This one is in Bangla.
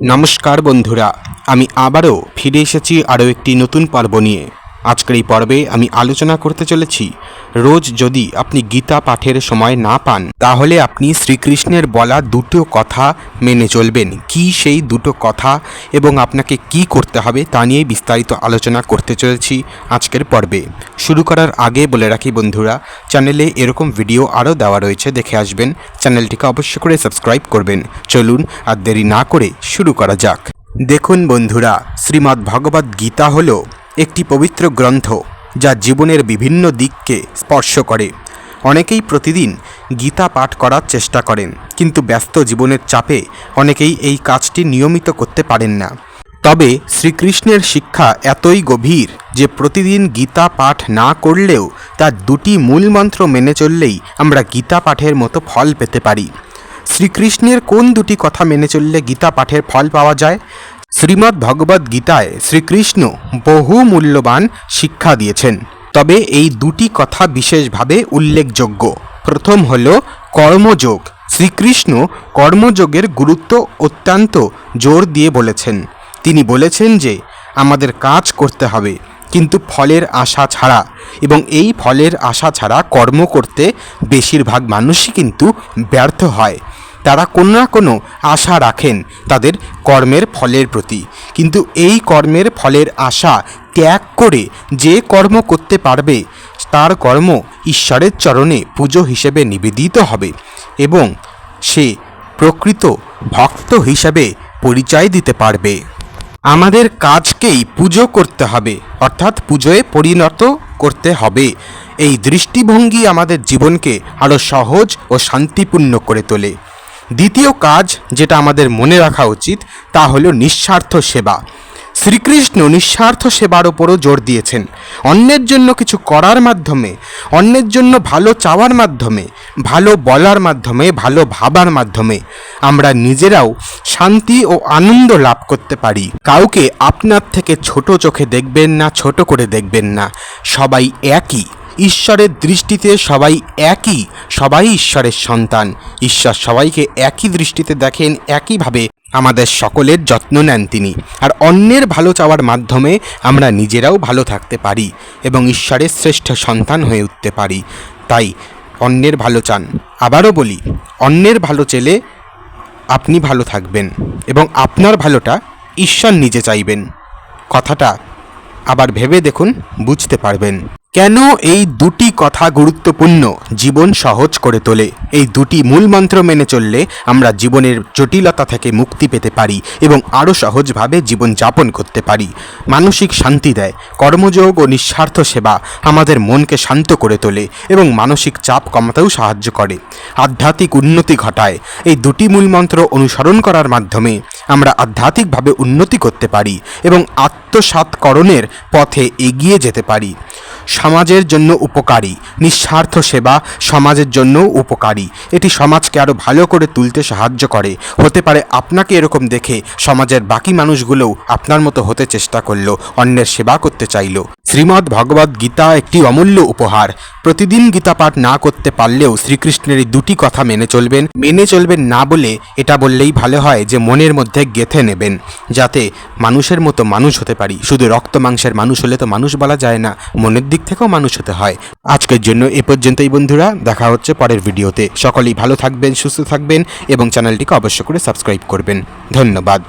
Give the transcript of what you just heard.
নমস্কার বন্ধুরা আমি আবারও ফিরে এসেছি আরও একটি নতুন পর্ব নিয়ে। আজকের এই পর্বে আমি আলোচনা করতে চলেছি। রোজ যদি আপনি গীতা পাঠের সময় না পান, তাহলে আপনি শ্রীকৃষ্ণের বলা দুটো কথা মেনে চলবেন। কি সেই দুটো কথা এবং আপনাকে কি করতে হবে তা নিয়ে বিস্তারিত আলোচনা করতে চলেছি আজকের পর্বে। শুরু করার আগে বলে রাখি বন্ধুরা, চ্যানেলে এরকম ভিডিও আরও দেওয়া রয়েছে, দেখে আসবেন। চ্যানেলটিকে অবশ্য করে সাবস্ক্রাইব করবেন। চলুন আর দেরি না করে শুরু করা যাক। দেখুন বন্ধুরা, শ্রীমদ্ ভগবদ্ গীতা হল একটি পবিত্র গ্রন্থ যা জীবনের বিভিন্ন দিককে স্পর্শ করে। অনেকেই প্রতিদিন গীতা পাঠ করার চেষ্টা করেন, কিন্তু ব্যস্ত জীবনের চাপে অনেকেই এই কাজটি নিয়মিত করতে পারেন না। তবে শ্রীকৃষ্ণের শিক্ষা এতই গভীর যে প্রতিদিন গীতা পাঠ না করলেও তার দুটি মূল মন্ত্র মেনে চললেই আমরা গীতা পাঠের মতো ফল পেতে পারি। শ্রীকৃষ্ণের কোন দুটি কথা মেনে চললে গীতা পাঠের ফল পাওয়া যায়? শ্রীমদ্ ভগবদ্ গীতায় শ্রীকৃষ্ণ বহু মূল্যবান শিক্ষা দিয়েছেন। তবে এই দুটি কথা বিশেষভাবে উল্লেখযোগ্য। প্রথম হল, কর্মযোগ। শ্রীকৃষ্ণ কর্মযোগের গুরুত্ব অত্যন্ত জোর দিয়ে বলেছেন। তিনি বলেছেন যে, আমাদের কাজ করতে হবে, কিন্তু ফলের আশা ছাড়া। এবং এই ফলের আশা ছাড়া কর্ম করতে বেশিরভাগ মানুষই কিন্তু ব্যর্থ হয়। তারা কোনো না কোনো আশা রাখেন তাদের কর্মের ফলের প্রতি। কিন্তু এই কর্মের ফলের আশা ত্যাগ করে যে কর্ম করতে পারবে, তার কর্ম ঈশ্বরের চরণে পুজো হিসেবে নিবেদিত হবে এবং সে প্রকৃত ভক্ত হিসাবে পরিচয় দিতে পারবে। আমাদের কাজকেই পুজো করতে হবে, অর্থাৎ পুজোয় পরিণত করতে হবে। এই দৃষ্টিভঙ্গি আমাদের জীবনকে আরও সহজ ও শান্তিপূর্ণ করে তোলে। দ্বিতীয় কাজ যেটা আমাদের মনে রাখা উচিত, তা হলো নিঃস্বার্থ সেবা। শ্রীকৃষ্ণ নিঃস্বার্থ সেবার ওপরও জোর দিয়েছেন। অন্যের জন্য কিছু করার মাধ্যমে, অন্যের জন্য ভালো চাওয়ার মাধ্যমে, ভালো বলার মাধ্যমে, ভালো ভাবার মাধ্যমে আমরা নিজেরাও শান্তি ও আনন্দ লাভ করতে পারি। কাউকে আপনার থেকে ছোট চোখে দেখবেন না, ছোট করে দেখবেন না। সবাই একই। ঈশ্বরের দৃষ্টিতে সবাই একই, সবাই ঈশ্বরের সন্তান। ঈশ্বর সবাইকে একই দৃষ্টিতে দেখেন, একইভাবে আমাদের সকলের যত্ন নেন তিনি। আর অন্যের ভালো চাওয়ার মাধ্যমে আমরা নিজেরাও ভালো থাকতে পারি এবং ঈশ্বরের শ্রেষ্ঠ সন্তান হয়ে উঠতে পারি। তাই অন্যের ভালো চান। আবারও বলি, অন্যের ভালো চেলে আপনি ভালো থাকবেন এবং আপনার ভালোটা ঈশ্বর নিজে চাইবেন। কথাটা আবার ভেবে দেখুন, বুঝতে পারবেন। কেন এই দুটি কথা গুরুত্বপূর্ণ জীবন সহজ করে তোলে? এই দুটি মূল মন্ত্র মেনে চললে আমরা জীবনের জটিলতা থেকে মুক্তি পেতে পারি এবং আরও সহজভাবে জীবন যাপন করতে পারি। মানসিক শান্তি দেয়, কর্মযোগ ও নিঃস্বার্থ সেবা আমাদের মনকে শান্ত করে তোলে এবং মানসিক চাপ কমাতেও সাহায্য করে। আধ্যাত্মিক উন্নতি ঘটায়, এই দুটি মূল মন্ত্র অনুসরণ করার মাধ্যমে আমরা আধ্যাত্মিকভাবে উন্নতি করতে পারি এবং আত্মসাৎকরণের পথে এগিয়ে যেতে পারি। সমাজের জন্য উপকারী। নিঃস্বার্থ সেবা সমাজের জন্য উপকারী। এটি সমাজকে আরও ভালো করে তুলতে সাহায্য করে। হতে পারে আপনাকে এরকম দেখে সমাজের বাকি মানুষগুলোও আপনার মতো হতে চেষ্টা করল, অন্যের সেবা করতে চাইলো। শ্রীমদ্ ভগবদ্ গীতা একটি অমূল্য উপহার। প্রতিদিন গীতা পাঠ না করতে পারলেও শ্রীকৃষ্ণের এই দুটি কথা মেনে চলবেন মেনে চলবেন না বলে এটা বললেই ভালো হয় যে মনের মধ্যে গেথে নেবেন, যাতে মানুষের মতো মানুষ হতে পারি। শুধু রক্ত মাংসের মানুষ হলে তো মানুষ বলা যায় না, মনের দিক থেকেও মানুষ হতে হয়। আজকের জন্য এ পর্যন্তই বন্ধুরা, দেখা হচ্ছে পরের ভিডিওতে। সকলেই ভালো থাকবেন, সুস্থ থাকবেন এবং চ্যানেলটিকে অবশ্য করে সাবস্ক্রাইব করবেন। ধন্যবাদ।